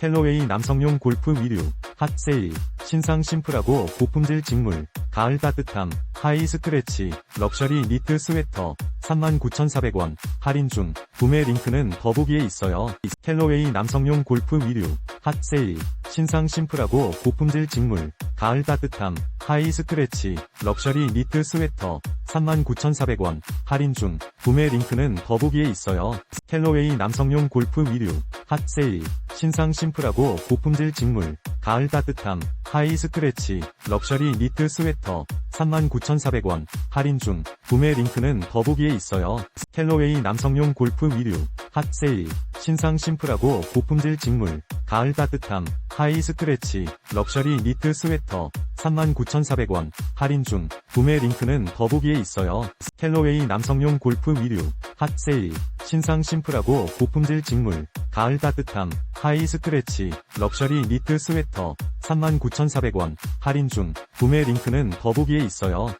캘로웨이 남성용 골프 위류, 핫세일, 신상 심플하고 고품질 직물, 가을 따뜻함, 하이 스크래치, 럭셔리 니트 스웨터, 39,400원, 할인 중, 구매 링크는 더보기에 있어요. 캘로웨이 남성용 골프 위류, 핫세일, 신상 심플하고 고품질 직물, 가을 따뜻함, 하이 스크래치, 럭셔리 니트 스웨터, 39,400원, 할인 중, 구매 링크는 더보기에 있어요. 캘로웨이 남성용 골프 위류, 핫세일, 신상 심플하고 고품질 직물, 가을 따뜻함, 하이 스크래치, 럭셔리 니트 스웨터, 39,400원, 할인 중, 구매 링크는 더보기에 있어요. 캘로웨이 남성용 골프 위류, 핫세일, 신상 심플하고 고품질 직물, 가을 따뜻함, 하이 스크래치, 럭셔리 니트 스웨터, 39,400원, 할인 중, 구매 링크는 더보기에 있어요. 캘로웨이 남성용 골프 위류, 핫세일, 신상 심플하고 고품질 직물, 가을 따뜻함, 하이 스크래치, 럭셔리 니트 스웨터, 39,400원, 할인 중, 구매 링크는 더보기에 있어요.